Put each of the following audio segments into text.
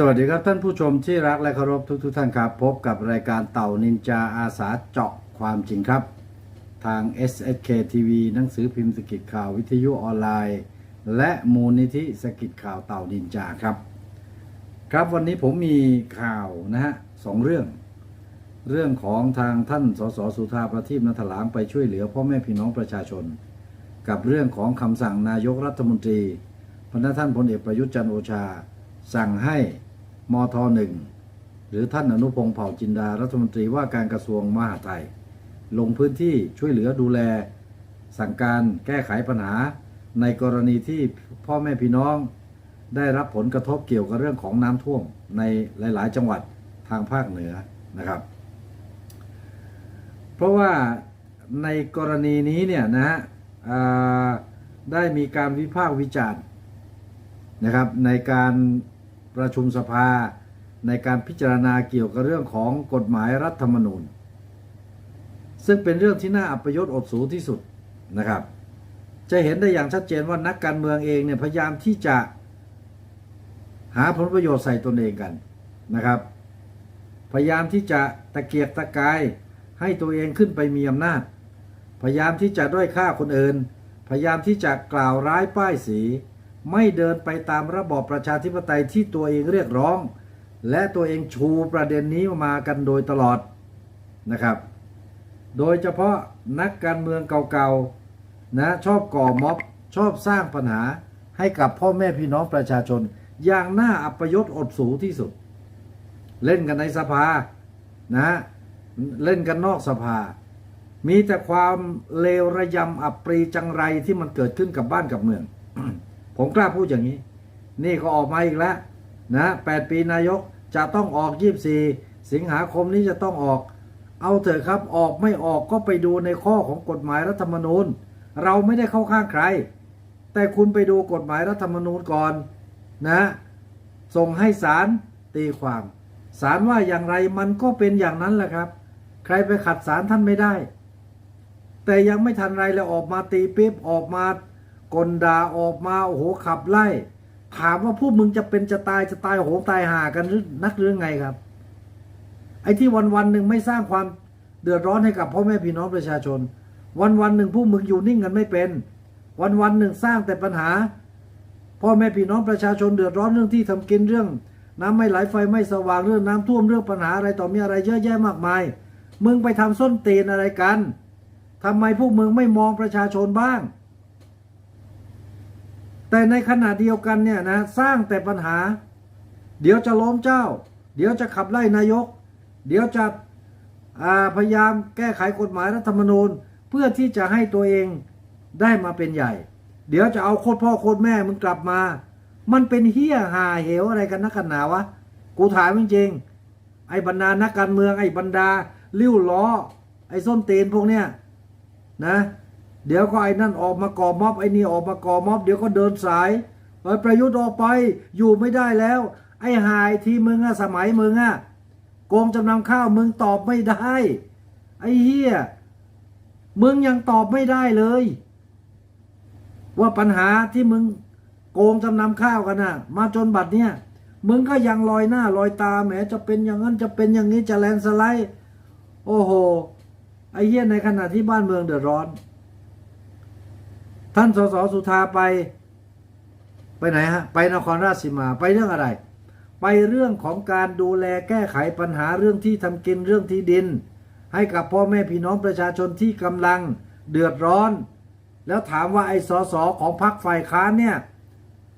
สวัสดีครับท่านผู้ชมที่รักและเคารพทุกทท่านครับ พบกับรายการเต่านินจาอาสาเจาะความจริงครับ ทาง SSK TV หนังสือพิมพ์สกิดข่าววิทยุออนไลน์ และมูลนิธิสกิดข่าวเต่านินจาครับ ครับวันนี้ผมมีข่าวนะฮะสองเรื่อง เรื่องของทางท่านสสสุธาประทีปนัทหลางไปช่วยเหลือพ่อแม่พี่น้องประชาชน กับเรื่องของคำสั่งนายกรัฐมนตรีพนักท่านพลเอกประยุทธ์จันโอชา สั่งให้ มทหนึ่งหรือท่านอนุพงศ์เผ่าจินดารัฐมนตรีว่าการกระทรวงมหาดไทย ลงพื้นที่ช่วยเหลือดูแล สั่งการแก้ไขปัญหา ในกรณีที่พ่อแม่พี่น้อง ได้รับผลกระทบเกี่ยวกับเรื่องของน้ำท่วมในหลาย ๆ จังหวัดทางภาคเหนือนะครับ เพราะว่าในกรณีนี้เนี่ยนะฮะได้มีการวิพากษ์วิจารณ์นะครับในการ ประชุมสภาในการพิจารณาเกี่ยวกับเรื่องของกฎหมายรัฐธรรมนูญ ซึ่งเป็นเรื่องที่น่าอัปยศอดสูที่สุดนะครับ จะเห็นได้อย่างชัดเจนว่านักการเมืองเองเนี่ยพยายามที่จะหาผลประโยชน์ใส่ตนเองกันนะครับ พยายามที่จะตะเกียกตะกายให้ตัวเองขึ้นไปมีอำนาจ พยายามที่จะด้อยค่าคนอื่น พยายามที่จะกล่าวร้ายป้ายสี ไม่เดินไปตามระบอบประชาธิปไตยที่ตัวเองเรียกร้อง และตัวเองชูประเด็นนี้มากันโดยตลอดนะครับ โดยเฉพาะนักการเมืองเก่าๆนะชอบก่อม็อบชอบสร้างปัญหาให้กับพ่อแม่พี่น้องประชาชน อย่างน่าอัปยศอดสูที่สุด เล่นกันในสภานะเล่นกันนอกสภา มีแต่ความเลวระยำอับปรีจังไรที่มันเกิดขึ้นกับบ้านกับเมือง ผมกล้าพูดอย่างนี้ นี่ก็ออกมาอีกแล้วนะแปดปีนายกจะต้องออกยี่สี่สิงหาคมนี้จะต้องออก เอาเถอะครับออกไม่ออกก็ไปดูในข้อของกฎหมายรัฐธรรมนูญ เราไม่ได้เข้าข้างใคร แต่คุณไปดูกฎหมายรัฐธรรมนูญก่อนนะ ส่งให้ศาลตีความศาลว่าอย่างไรมันก็เป็นอย่างนั้นแหละครับ ใครไปขัดศาลท่านไม่ได้ แต่ยังไม่ทันไรแล้วออกมาตีปิ๊บออกมา กลดาออกมาโอ้โหขับไล่ ถามว่าพวกมึงจะเป็นจะตายจะตายโหงตายหากันหรือนักหรือไงครับ ไอ้ที่วันวันหนึ่งไม่สร้างความเดือดร้อนให้กับพ่อแม่พี่น้องประชาชน วันวันหนึ่งพวกมึงอยู่นิ่งกันไม่เป็น วันวันหนึ่งสร้างแต่ปัญหา พ่อแม่พี่น้องประชาชนเดือดร้อนเรื่องที่ทำกินเรื่อง น้ำไม่ไหลไฟไม่สว่างเรื่องน้ำท่วมเรื่องปัญหาอะไรต่อมีอะไรเยอะแยะมากมาย มึงไปทำส้นเตีนอะไรกันทำไมพวกมึงไม่มองประชาชนบ้าง แต่ในขณะเดียวกันเนี่ยนะสร้างแต่ปัญหา เดี๋ยวจะล้มเจ้า เดี๋ยวจะขับไล่นายก เดี๋ยวจะพยายามแก้ไขกฎหมายรัฐธรรมนูญ เพื่อที่จะให้ตัวเองได้มาเป็นใหญ่ เดี๋ยวจะเอาโคตรพ่อโคตรแม่มึงกลับมา มันเป็นเฮี้ยหาเหวอะไรกันนักกันหนาวะกูถามจริงๆไอ้บรรดานักการเมืองไอ้บรรดา ลิ้วล้อ ไอ้ส้นตีนพวกเนี้ยนะ เดี๋ยวก็ไอ้นั่นออกมาก่อม็อบไอ้นี่ออกมาก่อม็อบเดี๋ยวก็เดินสายไอ้ประยุทธ์ออกไปอยู่ไม่ได้แล้ว ไอ้หายที่มึงอะสมัยมึงอะโกงจำนำข้าวมึงตอบไม่ได้ ไอ้เฮียมึงยังตอบไม่ได้เลย ว่าปัญหาที่มึงโกงจำนำข้าวกันน่ะ มาจนบัดเนี่ยมึงก็ยังลอยหน้าลอยตาแหมจะเป็นอย่างนั้นจะเป็นอย่างนี้จะแลนสไลด์ โอ้โห ไอ้เหี้ยในขณะที่บ้านเมืองเดือดร้อน ท่านสสสุธาไป ไปไหนฮะ ไปนครราชสีมาไปเรื่องอะไร ไปเรื่องของการดูแลแก้ไขปัญหาเรื่องที่ทำกินเรื่องที่ดิน ให้กับพ่อแม่พี่น้องประชาชนที่กำลังเดือดร้อน แล้วถามว่าไอ้สสของพรรคฝ่ายค้านเนี่ย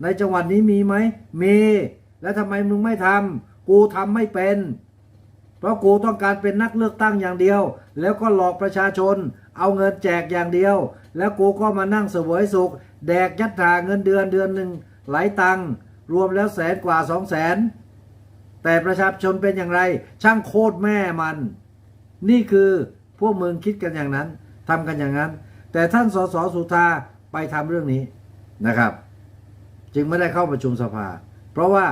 ในจังหวัดนี้มีไหมมี แล้วทำไมมึงไม่ทำกูทำไม่เป็นเพราะกูต้องการเป็นนักเลือกตั้งอย่างเดียว แล้วก็หลอกประชาชน เอาเงินแจกอย่างเดียว แล้วกูก็มานั่งเสวยสุข แดกยัดถาเงินเดือนเดือนหนึ่งหลายตังค์รวมแล้วแสนกว่าสองแสนแต่ประชาชนเป็นอย่างไร ช่างโคตรแม่มัน นี่คือพวกมึงคิดกันอย่างนั้นทำกันอย่างนั้น แต่ท่านสสสุธาไปทำเรื่องนี้นะครับ จึงไม่ได้เข้าประชุมสภา เพราะว่า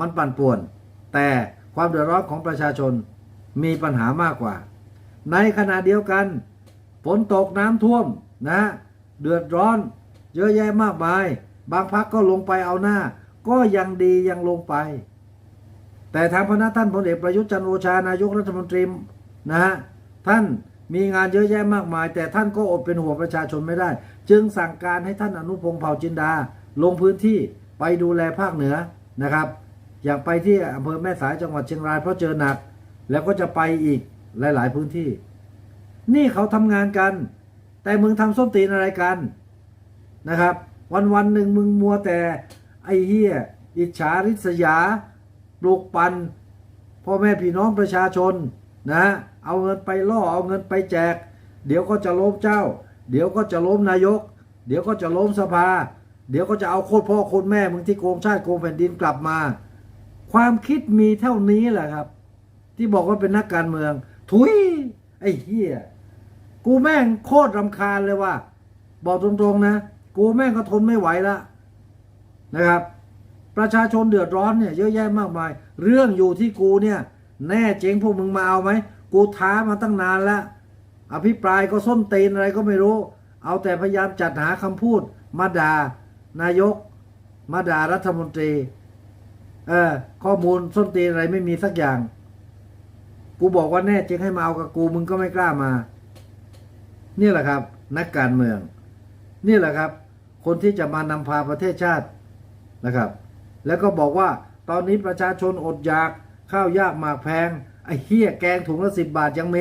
มันปั่นป่วน แต่ความเดือดร้อนของประชาชนมีปัญหามากกว่า ในขณะเดียวกันฝนตกน้ำท่วม นะ เดือดร้อน เยอะแยะมากมาย บางพักก็ลงไปเอาหน้า ก็ยังดียังลงไป แต่ทางพนักท่านพลเอกประยุทธ์จันทร์โอชานายกรัฐมนตรีนะฮะท่านมีงานเยอะแยะมากมาย แต่ท่านก็อดเป็นห่วงประชาชนไม่ได้ จึงสั่งการให้ท่านอนุพงศ์เผ่าจินดา ลงพื้นที่ไปดูแลภาคเหนือนะครับ อย่างไปที่อำเภอแม่สายจังหวัดเชียงรายเพราะเจอหนัก แล้วก็จะไปอีกหลาย ๆ พื้นที่ นี่เขาทำงานกัน แต่มึงทำส้นตีนอะไรกันนะครับ วันวันหนึ่งมึงมัวแต่ไอเหี้ยอิจฉาริษยาปลูกปันพ่อแม่พี่น้องประชาชนนะเอาเงินไปล่อเอาเงินไปแจก เดี๋ยวก็จะล้มเจ้า เดี๋ยวก็จะล้มนายก เดี๋ยวก็จะล้มสภา เดี๋ยวก็จะเอาโคตรพ่อโคตรแม่มึงที่โกงชาติโกงแผ่นดินกลับมา ความคิดมีเท่านี้แหละครับ ที่บอกว่าเป็นนักการเมือง ทุยไอ้เหี้ย กูแม่งโคตรรำคาญเลยว่า บอกตรงๆนะ กูแม่งก็ทนไม่ไหวละนะครับ ประชาชนเดือดร้อนเนี่ยเยอะแยะมากมาย เรื่องอยู่ที่กูเนี่ย แน่เจ๊งพวกมึงมาเอาไหม กูท้ามาตั้งนานแล้วอภิปรายก็ส้นตีนอะไรก็ไม่รู้ เอาแต่พยายามจัดหาคำพูด มาด่านายก มาด่ารัฐมนตรี เออ ข้อมูลส้นตีนอะไรไม่มีสักอย่าง กูบอกว่าแน่เจ๊งให้มาเอากับกูมึงก็ไม่กล้ามา นี่แหละครับ นักการเมือง นี่แหละครับ คนที่จะมานำพาประเทศชาตินะครับ แล้วก็บอกว่าตอนนี้ประชาชนอดอยากข้าวยากหมากแพงไอ้เฮี้ยแกงถุงละสิบบาทยังเม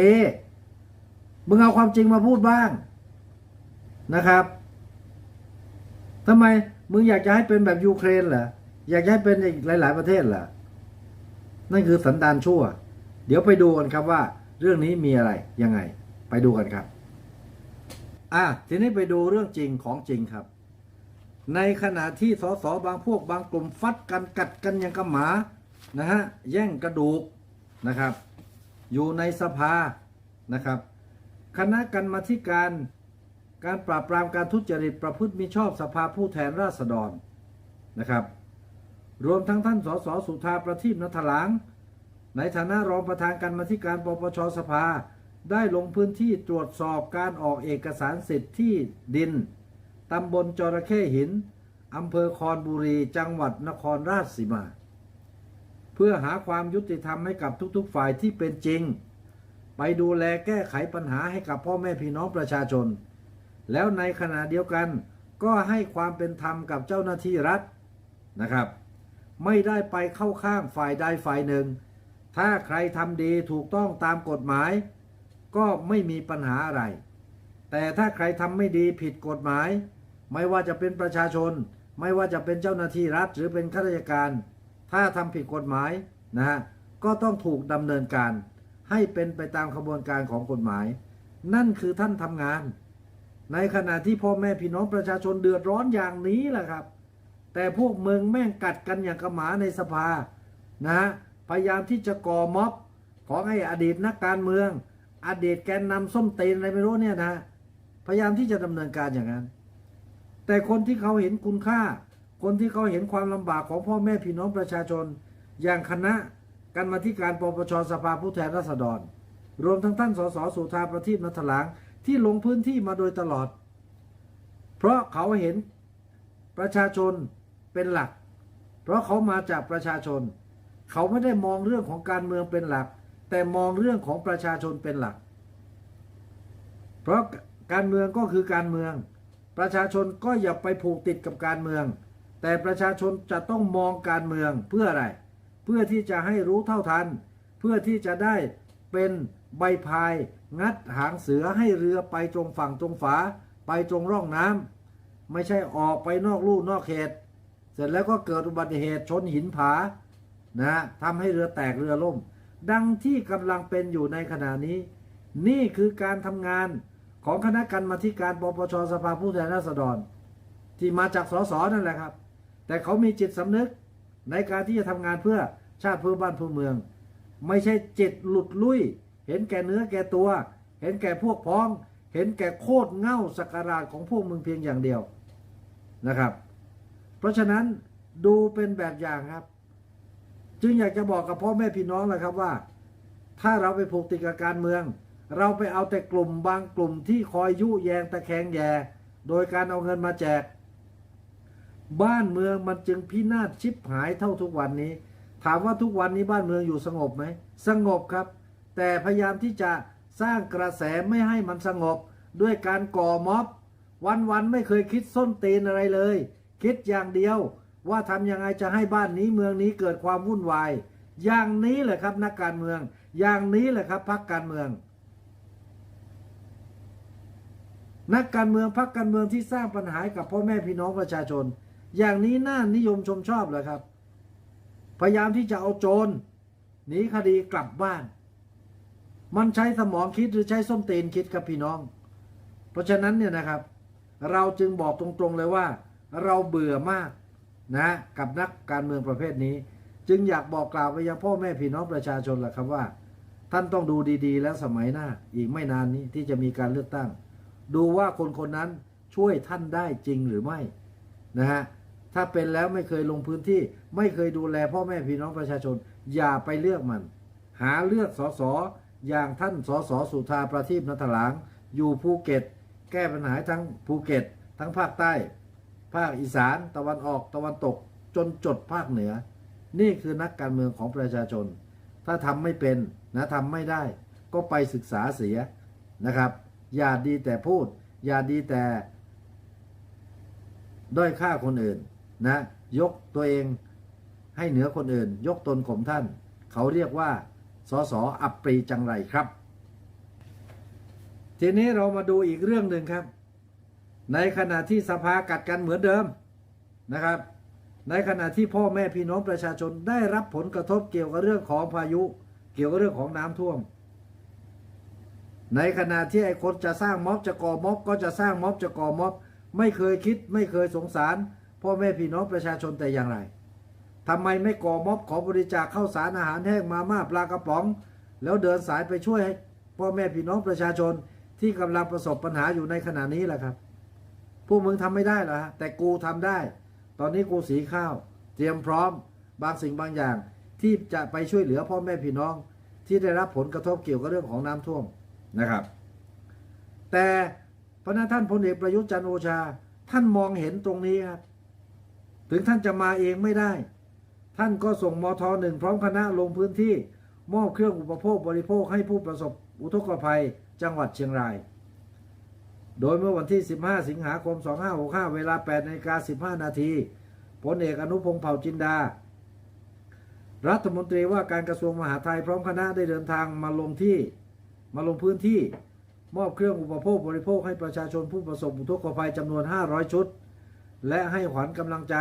มึงเอาความจริงมาพูดบ้างนะครับทำไมมึงอยากจะให้เป็นแบบยูเครนเหรออยากให้เป็นอีกหลาย ๆ ประเทศเหรอนั่นคือสันดานชั่ว เดี๋ยวไปดูกันครับว่า เรื่องนี้มีอะไรยังไง ไปดูกันครับ อะทีนี้ไปดูเรื่องจริงของจริงครับ ในขณะที่สสบางพวกบางกลุ่มฟัดกันกัดกันอย่างกับหมานะฮะแย่งกระดูกนะครับ อยู่ในสภานะครับ คณะกรรมาธิการการปราบปรามการทุจริตประพฤติมิชอบสภาผู้แทนราษฎรนะครับ รวมทั้งท่านสสสุธาประทีปนัทหลางในฐานะรองประธานการมาธิการปปชสภา ได้ลงพื้นที่ตรวจสอบการออกเอกสารสิทธิ์ที่ดิน ตำบลจระเข้หิน อำเภอคอนบุรี จังหวัดนครราชสีมา เพื่อหาความยุติธรรมให้กับทุกๆฝ่ายที่เป็นจริง ไปดูแลแก้ไขปัญหาให้กับพ่อแม่พี่น้องประชาชน แล้วในขณะเดียวกันก็ให้ความเป็นธรรมกับเจ้าหน้าที่รัฐนะครับ ไม่ได้ไปเข้าข้างฝ่ายใดฝ่ายหนึ่ง ถ้าใครทำดีถูกต้องตามกฎหมาย ก็ไม่มีปัญหาอะไร แต่ถ้าใครทำไม่ดีผิดกฎหมาย ไม่ว่าจะเป็นประชาชน ไม่ว่าจะเป็นเจ้าหน้าที่รัฐหรือเป็นข้าราชการ ถ้าทำผิดกฎหมายนะฮะก็ต้องถูกดำเนินการ ให้เป็นไปตามขบวนการของกฎหมาย นั่นคือท่านทำงาน ในขณะที่พ่อแม่พี่น้องประชาชนเดือดร้อนอย่างนี้แหละครับ แต่พวกเมืองแม่งกัดกันอย่างกระหมาในสภานะฮะพยายามที่จะก่อม็อบของไอ้อดีตนักการเมือง อดีตแกนนำส้มตีนอะไรไม่รู้เนี่ยนะ พยายามที่จะดำเนินการอย่างนั้น แต่คนที่เขาเห็นคุณค่า คนที่เขาเห็นความลำบากของพ่อแม่พี่น้องประชาชน อย่างคณะกรรมาธิการปปชสภาผู้แทนราษฎร รวมทั้งท่านสสสุธาประทีปนัทหลางที่ลงพื้นที่มาโดยตลอด เพราะเขาเห็นประชาชนเป็นหลัก เพราะเขามาจากประชาชน เขาไม่ได้มองเรื่องของการเมืองเป็นหลัก แต่มองเรื่องของประชาชนเป็นหลัก เพราะการเมืองก็คือการเมือง ประชาชนก็อย่าไปผูกติดกับการเมือง แต่ประชาชนจะต้องมองการเมืองเพื่ออะไร เพื่อที่จะให้รู้เท่าทัน เพื่อที่จะได้เป็นใบพายงัดหางเสือให้เรือไปตรงฝั่งตรงฝา ไปตรงร่องน้ำไม่ใช่ออกไปนอกลู่นอกเขต เสร็จแล้วก็เกิดอุบัติเหตุชนหินผานะทำให้เรือแตกเรือล่ม ดังที่กำลังเป็นอยู่ในขณะนี้ นี่คือการทำงานของคณะกรรมาธิการปปชสภาผู้แทนราษฎร ที่มาจากสสนั่นแหละครับ แต่เขามีจิตสำนึกในการที่จะทำงานเพื่อชาติเพื่อบ้านเพื่อเมือง ไม่ใช่จิตหลุดลุย เห็นแก่เนื้อแก่ตัว เห็นแก่พวกพ้อง เห็นแก่โคตรเง่าสักการะของพวกมึงเพียงอย่างเดียวนะครับ เพราะฉะนั้นดูเป็นแบบอย่างครับ จึงอยากจะบอกกับพ่อแม่พี่น้องเลยครับว่า ถ้าเราไปผูกติดกับการเมือง เราไปเอาแต่กลุ่มบางกลุ่มที่คอยยุแยงตะแคงแย่โดยการเอาเงินมาแจก บ้านเมืองมันจึงพินาศชิบหายเท่าทุกวันนี้ ถามว่าทุกวันนี้บ้านเมืองอยู่สงบไหมสงบครับ แต่พยายามที่จะสร้างกระแสไม่ให้มันสงบ ด้วยการก่อม็อบ วันๆไม่เคยคิดส้นตีนอะไรเลย คิดอย่างเดียว ว่าทำยังไงจะให้บ้านนี้เมืองนี้เกิดความวุ่นวาย อย่างนี้แหละครับนักการเมือง อย่างนี้แหละครับพรรคการเมือง นักการเมืองพรรคการเมืองที่สร้างปัญหากับพ่อแม่พี่น้องประชาชน อย่างนี้น่านิยมชมชอบเหรอครับ พยายามที่จะเอาโจรหนีคดีกลับบ้าน มันใช้สมองคิดหรือใช้ส้มตีนคิดครับพี่น้อง เพราะฉะนั้นเนี่ยนะครับ เราจึงบอกตรงๆเลยว่า เราเบื่อมาก นะกับนักการเมืองประเภทนี้ จึงอยากบอกกล่าวไปยังพ่อแม่พี่น้องประชาชนแหละครับว่า ท่านต้องดูดีๆ แล้วสมัยหน้า อีกไม่นานนี้ที่จะมีการเลือกตั้ง ดูว่าคนคนนั้นช่วยท่านได้จริงหรือไม่นะฮะถ้าเป็นแล้วไม่เคยลงพื้นที่ ไม่เคยดูแลพ่อแม่พี่น้องประชาชน อย่าไปเลือกมัน หาเลือกสสอย่างท่านสสสุธาประทีปนัทหลางอยู่ภูเก็ต แก้ปัญหาทั้งภูเก็ต ทั้งภาคใต้ ภาคอีสานตะวันออกตะวันตกจนจดภาคเหนือ นี่คือนักการเมืองของประชาชน ถ้าทำไม่เป็นนะทำไม่ได้ ก็ไปศึกษาเสียนะครับ อย่าดีแต่พูด อย่าดีแต่ด้อยค่าคนอื่นนะยกตัวเองให้เหนือคนอื่น ยกตนข่มท่าน เขาเรียกว่าสอสออัปรีจังไรครับ ทีนี้เรามาดูอีกเรื่องหนึ่งครับ ในขณะที่สภากัดกันเหมือนเดิมนะครับ ในขณะที่พ่อแม่พี่น้องประชาชนได้รับผลกระทบเกี่ยวกับเรื่องของพายุ เกี่ยวกับเรื่องของน้ำท่วม ในขณะที่ไอ้คนจะสร้างม็อบจะก่อม็อบก็จะสร้างม็อบจะก่อม็อบไม่เคยคิดไม่เคยสงสาร พ่อแม่พี่น้องประชาชนแต่อย่างไรทำไมไม่ก่อม็อบขอบริจาคข้าวสารอาหารแห้งมาม่าปลากระป๋อง แล้วเดินสายไปช่วยให้พ่อแม่พี่น้องประชาชนที่กำลังประสบปัญหาอยู่ในขณะนี้แหละครับ วกมึงทำไม่ได้เหรอฮะแต่กูทำได้ ตอนนี้กูสีข้าว เตรียมพร้อมบางสิ่งบางอย่าง ที่จะไปช่วยเหลือพ่อแม่พี่น้อง ที่ได้รับผลกระทบเกี่ยวกับเรื่องของน้ำท่วมนะครับ แต่พระนาท่านพลเอกประยุทธ์จันโอชา ท่านมองเห็นตรงนี้ครับถึงท่านจะมาเองไม่ได้ ท่านก็ส่งมทหนึ่งพร้อมคณะลงพื้นที่มอบเครื่องอุปโภคบริโภคให้ผู้ประสบอุทกภัยจังหวัดเชียงราย โดยเมื่อวันที่ 15 สิงหาคม 2565 เวลา8นาฬิกา15 นาทีพลเอกอนุพงษ์เผ่าจินดา รัฐมนตรีว่าการกระทรวงมหาดไทยพร้อมคณะได้เดินทางมาลงที่มาลงพื้นที่ มอบเครื่องอุปโภคบริโภคให้ประชาชนผู้ประสบอุทกภัยจำนวน 500 ชุด และให้ขวัญกำลังใจ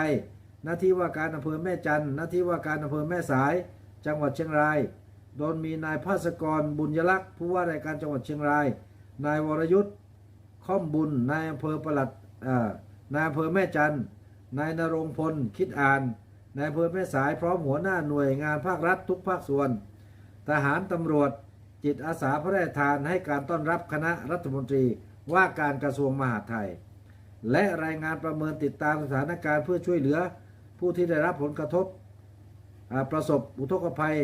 หน้าที่ว่าการอำเภอแม่จันทร์หน้าที่ว่าการอำเภอแม่สาย จังหวัดเชียงราย โดยมีนายภาสกรบุญยลักษ์ผู้ว่าราชการจังหวัดเชียงราย นายวรยุทธ์ ค่อมบุญนายอำเภอประหลัดนายอำเภอแม่จันนายนรงพลคิดอ่านนายอำเภอแม่สายพร้อมหัวหน้าหน่วยงานภาครัฐทุกภาคส่วน ทหารตำรวจจิตอาสาพระราชทานให้การต้อนรับคณะรัฐมนตรีว่าการกระทรวงมหาดไทย และรายงานประเมินติดตามสถานการณ์เพื่อช่วยเหลือผู้ที่ได้รับผลกระทบ ประสบอุทกภัย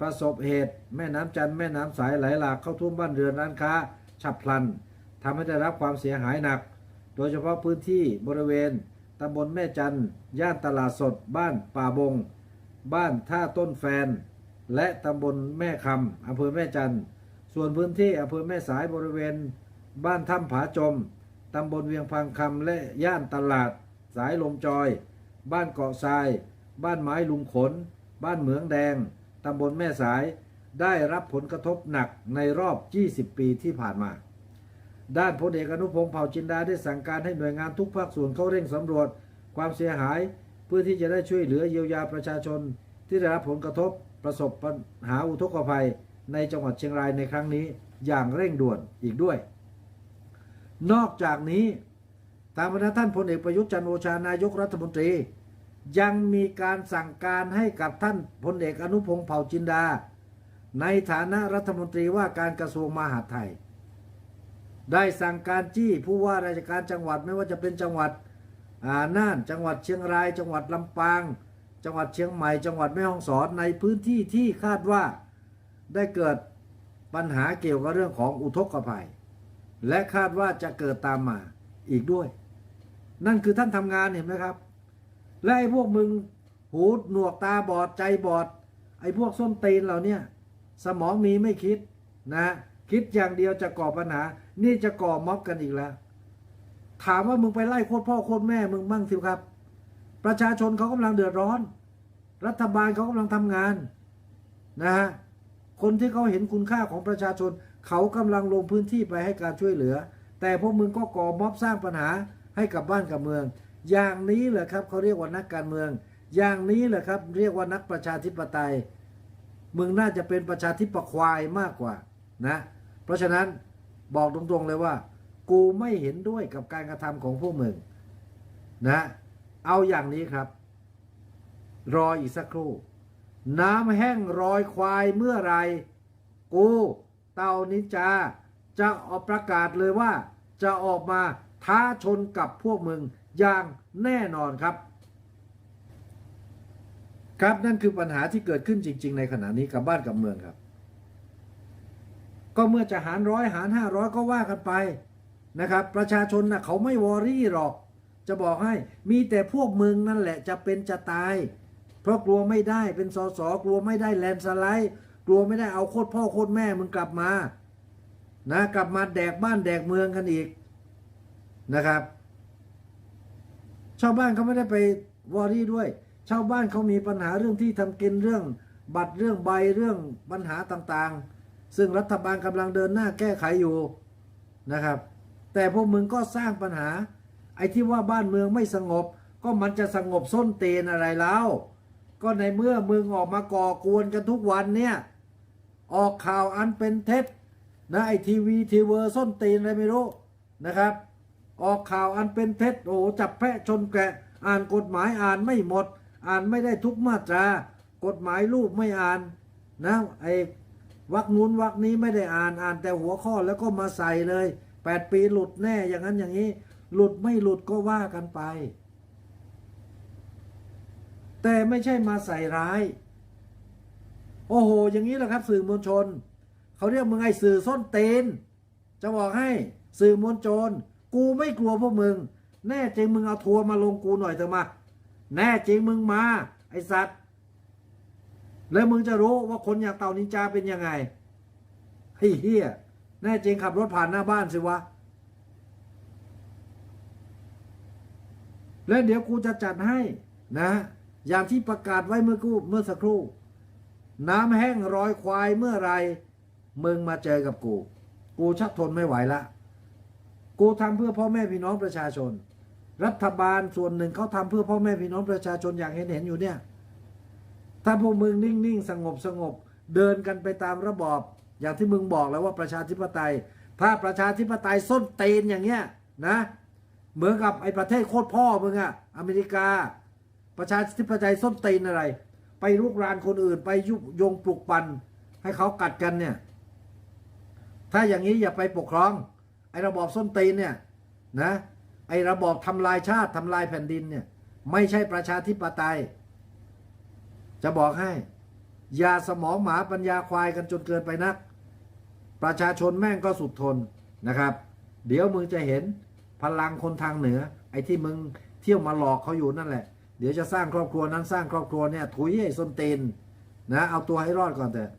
ประสบเหตุ แม่น้ำจันทร์แม่น้ำสายไหลหลากเข้าท่วมบ้านเรือนร้านค้า ฉับพลัน ทำให้ได้รับความเสียหายหนัก โดยเฉพาะพื้นที่บริเวณตำบลแม่จันย่านตลาดสด บ้านป่าบง บ้านท่าต้นแฟน และตำบลแม่คำอำเภอแม่จันส่วนพื้นที่อำเภอแม่สายบริเวณ บ้านถ้ำผาจมตำบลเวียงพังคำและย่านตลาด สายลมจอย บ้านเกาะทราย บ้านไม้ลุงขน บ้านเหมืองแดงตำบลแม่สาย ได้รับผลกระทบหนักในรอบ 20 ปีที่ผ่านมา ด้านพลเอกอนุพงษ์เผ่าจินดาได้สั่งการให้หน่วยงานทุกภาคส่วนเข้าเร่งสำรวจ ความเสียหายเพื่อที่จะได้ช่วยเหลือเยียวยาประชาชน ที่ได้รับผลกระทบประสบปัญหาอุทกภัย ในจังหวัดเชียงรายในครั้งนี้อย่างเร่งด่วนอีกด้วย นอกจากนี้ตามพระท่านพลเอกประยุทธ์จันโอชานายกรัฐมนตรี ยังมีการสั่งการให้กับท่านพลเอกอนุพงษ์เผ่าจินดา ในฐานะรัฐมนตรีว่าการกระทรวงมหาดไทย ได้สั่งการจี้ผู้ว่าราชการจังหวัดไม่ว่าจะเป็นจังหวัดน่านจังหวัดเชียงราย จังหวัดลำปาง จังหวัดเชียงใหม่ จังหวัดแม่ฮ่องสอนในพื้นที่ที่คาดว่าได้เกิดปัญหาเกี่ยวกับเรื่องของอุทกภัย และคาดว่าจะเกิดตามมาอีกด้วย นั่นคือท่านทำงานเห็นไหมครับ และไอ้พวกมึงหูหนวกตาบอดใจบอด ไอ้พวกส้นตีนเหล่าเนี้ยสมองมีไม่คิดนะ คิดอย่างเดียวจะก่อปัญหา นี่จะก่อม็อบกันอีกแล้ว ถามว่ามึงไปไล่โคตรพ่อโคตรแม่มึงมั่งสิครับ ประชาชนเขากำลังเดือดร้อน รัฐบาลเขากำลังทำงานนะฮะคนที่เขาเห็นคุณค่าของประชาชน เขากำลังลงพื้นที่ไปให้การช่วยเหลือ แต่พวกมึงก็ก่อม็อบสร้างปัญหาให้กับบ้านกับเมือง อย่างนี้แหละครับเขาเรียกว่านักการเมือง อย่างนี้แหละครับ เรียกว่านักประชาธิปไตยมึงน่าจะเป็นประชาธิปควายมากกว่านะ เพราะฉะนั้น บอกตรงๆเลยว่า กูไม่เห็นด้วยกับการกระทำของพวกมึงนะ เอาอย่างนี้ครับ รออีกสักครู่ น้ำแห้งรอยควายเมื่อไหรกูเต่านินจา จะออกประกาศเลยว่า จะออกมาท้าชนกับพวกมึงอย่างแน่นอนครับ ครับนั่นคือปัญหาที่เกิดขึ้นจริง ๆ ในขณะนี้กับบ้านกับเมืองครับ ก็เมื่อจะหารร้อยหารห้าร้อยก็ว่ากันไปนะครับ ประชาชนนะเขาไม่วอรี่หรอก จะบอกให้มีแต่พวกมึงนั่นแหละจะเป็นจะตาย เพราะกลัวไม่ได้เป็นสสกลัวไม่ได้แลนสไลด์กลัวไม่ได้เอาโคตรพ่อโคตรแม่มึงกลับมานะกลับมาแดกบ้านแดกเมืองกันอีกนะครับ ชาวบ้านเขาไม่ได้ไปวอรี่ด้วย ชาวบ้านเขามีปัญหาเรื่องที่ทำกินเรื่อง บัตรเรื่องใบเรื่องปัญหาต่างๆ ซึ่งรัฐบาลกำลังเดินหน้าแก้ไขอยู่นะครับ แต่พวกมึงก็สร้างปัญหา ไอ้ที่ว่าบ้านเมืองไม่สงบ ก็มันจะสงบส้นเตนอะไรแล้ว ก็ในเมื่อมึงออกมาก่อกวนกันทุกวันเนี่ย ออกข่าวอันเป็นเท็จนะไอทีวีทีเวอร์ส้นตีนอะไรไม่รู้นะครับ ออกข่าวอันเป็นเท็จโอ้จับแพะชนแกะ อ่านกฎหมายอ่านไม่หมด อ่านไม่ได้ทุกมาตรา กฎหมายรูปไม่อ่านนะไอ วักนู้นวักนี้ไม่ได้อ่านอ่านแต่หัวข้อแล้วก็มาใส่เลยแปดปีหลุดแน่อย่างนั้นอย่างนี้ หลุดไม่หลุดก็ว่ากันไป แต่ไม่ใช่มาใส่ร้าย โอ้โห อย่างนี้แหละครับ สื่อมวลชน เขาเรียกมึงไอ้สื่อส้นเตนจะบอกให้สื่อมวลชนกูไม่กลัวพวกมึง แน่จริงมึงเอาทัวร์มาลงกูหน่อยเถอะมา แน่จริงมึงมา ไอ้สัตว์ แล้วมึงจะรู้ว่าคนอย่างเต่านินจาเป็นยังไงเฮ้ยเฮียแน่จริงขับรถผ่านหน้าบ้านสิวะ แล้วเดี๋ยวกูจะจัดให้นะ อย่างที่ประกาศไว้เมื่อกูเมื่อสักครู่ น้ำแห้งรอยควายเมื่อไรมึงมาเจอกับกู กูชักทนไม่ไหวละ กูทำเพื่อพ่อแม่พี่น้องประชาชน รัฐบาลส่วนหนึ่งเขาทำเพื่อพ่อแม่พี่น้องประชาชนอย่างเห็นเห็นอยู่เนี่ย ถ้าพวกมึงนิ่งๆ สงบสงบ เดินกันไปตามระบอบ อย่างที่มึงบอกแล้วว่าประชาธิปไตย ถ้าประชาธิปไตยส้นเตนอย่างเงี้ยนะ เหมือนกับไอ้ประเทศโคตรพ่อมึงอะอเมริกา ประชาธิปไตยส้นเตนอะไร ไปลุกรานคนอื่นไปยุยงปลุกปั่นให้เขากัดกันเนี่ย ถ้าอย่างนี้อย่าไปปกครอง ไอ้ระบอบส้นเตนเนี่ยนะไอ้ระบอบทำลายชาติทำลายแผ่นดินเนี่ย ไม่ใช่ประชาธิปไตย จะบอกให้ อย่าสมองหมาปัญญาควายกันจนเกินไปนัก ประชาชนแม่งก็สุดทนนะครับ เดี๋ยวมึงจะเห็นพลังคนทางเหนือ ไอ้ที่มึงเที่ยวมาหลอกเขาอยู่นั่นแหละ เดี๋ยวจะสร้างครอบครัวนั้นสร้างครอบครัวเนี่ยถุยไอ้ส้นตีนนะเอาตัวให้รอดก่อนเถอะ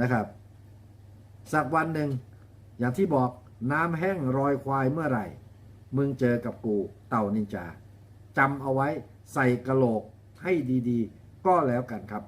นะครับสักวันหนึ่ง อย่างที่บอกน้ำแห้งรอยควายเมื่อไหร่ มึงเจอกับกูเต่านินจาจำเอาไว้ใส่กระโหลกให้ดีๆ ก็แล้วกันครับ